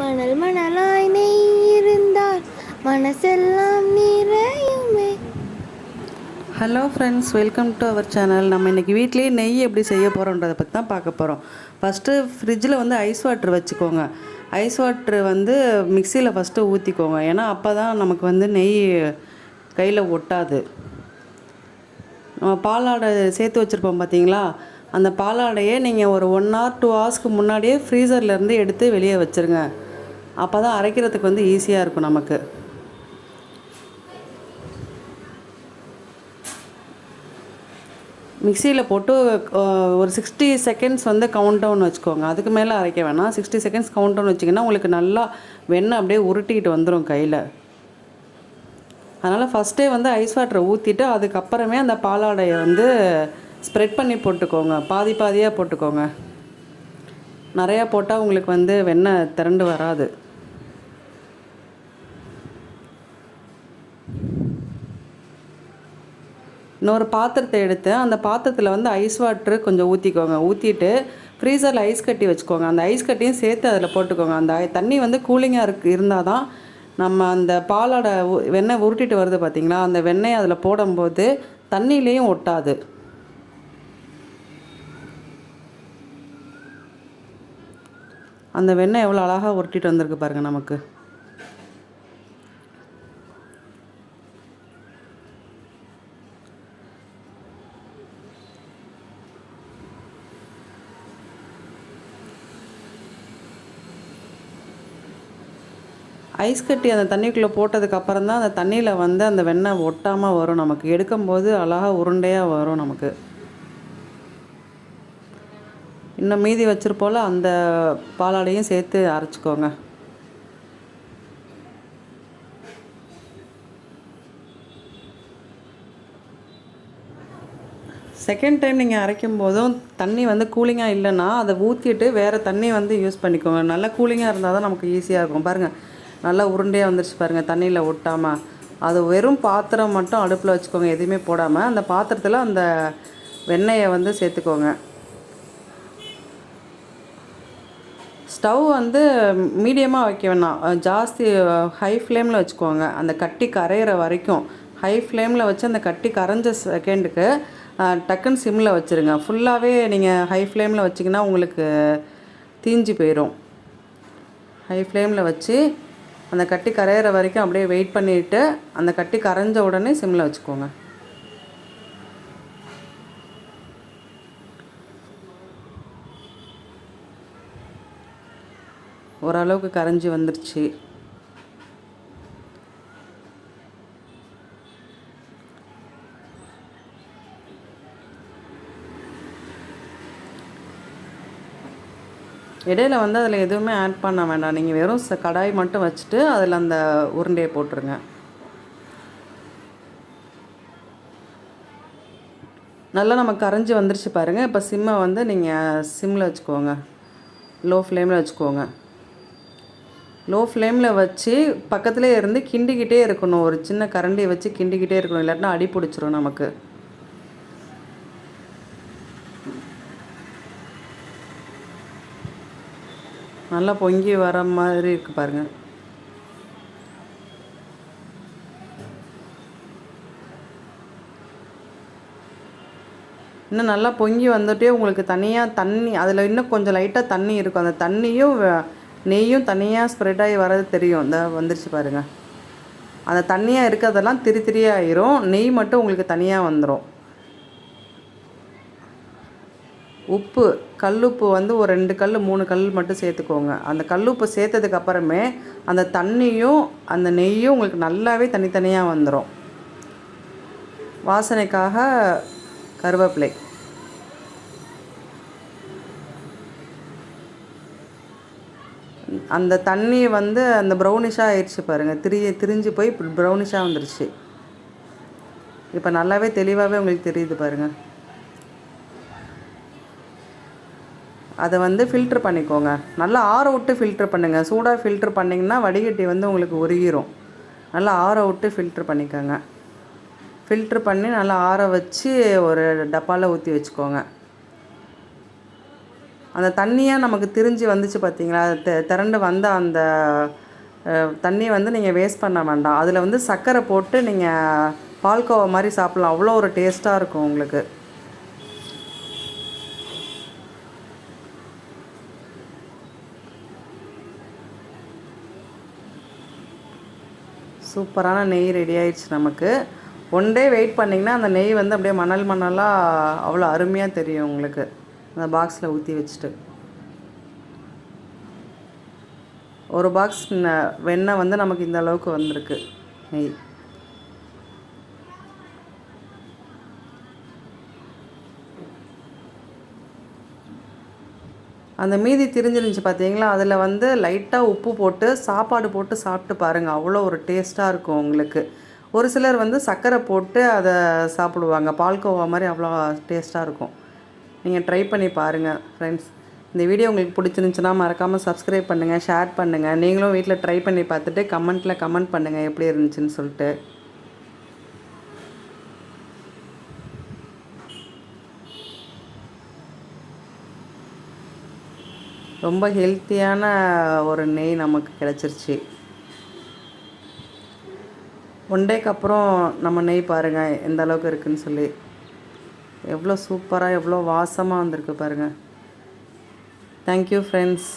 மணல் மணலாய் நெய் இருந்தால் மனசெல்லாம் நிறையுமே. Hello friends welcome to our channel நம்ம இன்றைக்கி வீட்லேயே நெய் எப்படி செய்ய போகிறோன்றதை பற்றி தான் பார்க்க போகிறோம் ஃபஸ்ட்டு ஃப்ரிட்ஜில் வந்து ஐஸ் வாட்டர் வச்சுக்கோங்க. ஐஸ் வாட்ரு வந்து மிக்சியில் ஃபஸ்ட்டு ஊற்றிக்கோங்க ஏன்னா அப்போ தான் நமக்கு வந்து நெய் கையில் ஒட்டாது. நம்ம பாலாடை சேர்த்து வச்சுருப்போம் பார்த்தீங்களா அந்த பாலாடையை நீங்கள் ஒரு ஒன் ஹவர் டூ ஹவர்ஸ்க்கு முன்னாடியே ஃப்ரீசர்லேருந்து எடுத்து வெளியே வச்சுருங்க. அப்போ தான் அரைக்கிறதுக்கு வந்து ஈஸியாக இருக்கும் நமக்கு. மிக்சியில் போட்டு ஒரு சிக்ஸ்டி செகண்ட்ஸ் வந்து கவுண்ட் டவுன் வச்சுக்கோங்க. அதுக்கு மேலே அரைக்க வேணாம். சிக்ஸ்டி செகண்ட்ஸ் கவுண்ட் டவுன் வச்சிங்கன்னா உங்களுக்கு நல்லா வெண்ணெய் அப்படியே உருட்டிக்கிட்டு வந்துடும் கையில். அதனால் ஃபஸ்ட்டே வந்து ஐஸ் வாட்டரை ஊற்றிட்டு அதுக்கப்புறமே அந்த பாலாடையை வந்து ஸ்ப்ரெட் பண்ணி போட்டுக்கோங்க. பாதி பாதியாக போட்டுக்கோங்க. நிறையா போட்டால் உங்களுக்கு வந்து வெண்ணெய் திரண்டு வராது. இன்னொரு பாத்திரத்தை எடுத்து அந்த பாத்திரத்தில் வந்து ஐஸ் வாட்ரு கொஞ்சம் ஊற்றிக்கோங்க ஊற்றிட்டு ஃப்ரீசரில் ஐஸ் கட்டி வச்சுக்கோங்க. அந்த ஐஸ் கட்டியும் சேர்த்து அதில் போட்டுக்கோங்க. அந்த ஐ- தண்ணி வந்து கூலிங்காக இருக்கு இருந்தால் தான் நம்ம அந்த பாலோட வெண்ணெய் உருட்டிட்டு வருது பார்த்திங்களா அந்த வெண்ணெய் அதில் போடும்போது தண்ணியிலையும் ஒட்டாது. அந்த வெண்ணெய் எவ்வளோ அழகாக உருட்டிட்டு வந்திருக்கு பாருங்கள் நமக்கு. ஐஸ் கட்டி அந்த தண்ணிக்குள்ளே போட்டதுக்கப்புறம் தான் அந்த தண்ணியில் வந்து அந்த வெண்ணெய் ஒட்டாமல் வரும் நமக்கு. எடுக்கும்போது அழகாக உருண்டையாக வரும் நமக்கு. இன்னும் மீதி வச்சுருப்போல் அந்த பாலாடையும் சேர்த்து அரைச்சிக்கோங்க. செகண்ட் டைம் நீங்கள் அரைக்கும் போதும் தண்ணி வந்து கூலிங்காக இல்லைன்னா அதை ஊற்றிட்டு வேறு தண்ணி வந்து யூஸ் பண்ணிக்கோங்க. நல்லா கூலிங்காக இருந்தால் தான் நமக்கு ஈஸியாக இருக்கும். பாருங்கள் நல்லா உருண்டையாக வந்துருச்சு பாருங்கள் தண்ணியில் ஒட்டாமல் அது வெறும் பாத்திரம் மட்டும் அடுப்பில் வச்சுக்கோங்க எதுவுமே போடாமல் அந்த பாத்திரத்தில் அந்த வெண்ணெயை வந்து சேர்த்துக்கோங்க. ஸ்டவ் வந்து மீடியமாக வைக்க வேணாம். ஜாஸ்தி ஹை ஃப்ளேமில் வச்சுக்கோங்க. அந்த கட்டி கரையிற வரைக்கும் ஹை ஃப்ளேமில் வச்சு அந்த கட்டி கரைஞ்ச செகண்டுக்கு டக்குன்னு சிம்மில் வச்சுருங்க. ஃபுல்லாகவே நீங்கள் ஹை ஃப்ளேமில் வச்சிங்கன்னா உங்களுக்கு தீஞ்சு போயிடும் ஹை ஃப்ளேமில் வச்சு அந்த கட்டி கரையிற வரைக்கும் அப்படியே வெயிட் பண்ணிவிட்டு அந்த கட்டி கரைஞ்ச உடனே சிம்மில் வச்சுக்கோங்க. ஓரளவுக்கு கரைஞ்சி வந்துருச்சு. இடையில வந்து அதில் எதுவுமே ஆட் பண்ண வேண்டாம். நீங்கள் வெறும் ச- கடாய் மட்டும் வச்சுட்டு அதில் அந்த உருண்டையை போட்டுருங்க. நல்லா நம்ம கரைஞ்சி வந்துருச்சு பாருங்கள் இப்போ சிம்மை வந்து நீங்கள் சிம்மில் வச்சுக்கோங்க. லோ ஃப்ளேமில் வச்சுக்கோங்க. லோ ஃப்ளேமில் வச்சு பக்கத்துலேயே இருந்து கிண்டிக்கிட்டே இருக்கணும். ஒரு சின்ன கரண்டியை வச்சு கிண்டிக்கிட்டே இருக்கணும். இல்லாட்டினா அடி பிடிச்சிரும் நமக்கு. நல்லா பொங்கி வர மாதிரி இருக்கு பாருங்க. இன்னும் நல்லா பொங்கி வந்துட்டே உங்களுக்கு தனியாக தண்ணி அதில் இன்னும் கொஞ்சம் லைட்டாக தண்ணி இருக்கும். அந்த தண்ணியும் நெய்யும் தனியாக ஸ்ப்ரெட் ஆகி வர்றது தெரியும். இந்த வந்துருச்சு பாருங்கள் அந்த தண்ணியாக இருக்கிறதெல்லாம் திரி திரியாயிரும் நெய் மட்டும் உங்களுக்கு தனியாக வந்துடும் உப்பு கல்லுப்பு வந்து ஒரு ரெண்டு கல் மூணு கல் மட்டும் சேர்த்துக்கோங்க. அந்த கல்லுப்பு சேர்த்ததுக்கு அப்புறமே அந்த தண்ணியும் அந்த நெய்யும் உங்களுக்கு நல்லாவே தனித்தனியாக வந்துடும் வாசனைக்காக கருவேப்பிலை. அந்த தண்ணி வந்து அந்த ப்ரௌனிஷாக ஆயிடுச்சு பாருங்கள் திரி திரிஞ்சு போய் ப்ரௌனிஷாக வந்துருச்சு. இப்போ நல்லாவே தெளிவாகவே உங்களுக்கு தெரியுது பாருங்கள் அதை வந்து ஃபில்ட்ரு பண்ணிக்கோங்க. நல்லா ஆற விட்டு ஃபில்ட்ரு பண்ணுங்கள் சூடாக ஃபில்ட்ரு பண்ணிங்கன்னா வடிகட்டி வந்து உங்களுக்கு உருகிரும். நல்லா ஆற விட்டு ஃபில்ட்ரு பண்ணிக்கோங்க. ஃபில்ட்ரு பண்ணி நல்லா ஆற வச்சு ஒரு டப்பாவில் ஊற்றி வச்சுக்கோங்க. அந்த தண்ணியாக நமக்கு திரிஞ்சு வந்துச்சு பார்த்தீங்களா அது தெ- திரண்டு வந்த அந்த தண்ணியை வந்து நீங்கள் வேஸ்ட் பண்ண வேண்டாம். அதில் வந்து சர்க்கரை போட்டு நீங்கள் பால்கோவா மாதிரி சாப்பிட்லாம். அவ்வளோ ஒரு டேஸ்ட்டாக இருக்கும் உங்களுக்கு. சூப்பரான நெய் ரெடி ஆயிடுச்சு நமக்கு. ஒன் டே வெயிட் பண்ணிங்கன்னா அந்த நெய் வந்து அப்படியே மணல் மணலாக அவ்வளோ அருமையாக தெரியும் உங்களுக்கு. அந்த பாக்ஸில் ஊற்றி வச்சுட்டு. ஒரு பாக்ஸ் வெண்ணெய் வந்து நமக்கு இந்த அளவுக்கு வந்திருக்கு. நெய். அந்த மீதி திரிஞ்சிருந்துச்சு பார்த்தீங்களா அதில் வந்து லைட்டாக உப்பு போட்டு சாப்பாடு போட்டு சாப்பிட்டு பாருங்கள் அவ்வளோ ஒரு டேஸ்ட்டாக இருக்கும் உங்களுக்கு. ஒரு சிலர் வந்து சர்க்கரை போட்டு அதை சாப்பிடுவாங்க. பால்கோவா மாதிரி அவ்வளோ டேஸ்ட்டாக இருக்கும். நீங்கள் ட்ரை பண்ணி பாருங்கள் ஃப்ரெண்ட்ஸ் இந்த வீடியோ உங்களுக்கு பிடிச்சிருந்துச்சுன்னா மறக்காமல் சப்ஸ்கிரைப் பண்ணுங்கள் ஷேர் பண்ணுங்கள் நீங்களும் வீட்டில் ட்ரை பண்ணி பார்த்துட்டு கமெண்ட்டில் கமெண்ட் பண்ணுங்கள் எப்படி இருந்துச்சுன்னு சொல்லிட்டு. ரொம்ப ஹெல்த்தியான ஒரு நெய் நமக்கு கிடச்சிருச்சு. ஒன் டேக்கு அப்புறம் நம்ம நெய் பாருங்கள் எந்த அளவுக்கு இருக்குன்னு சொல்லி. எவ்வளோ சூப்பராக எவ்வளோ வாசமாக வந்திருக்கு பாருங்கள் தேங்க்யூ ஃப்ரெண்ட்ஸ்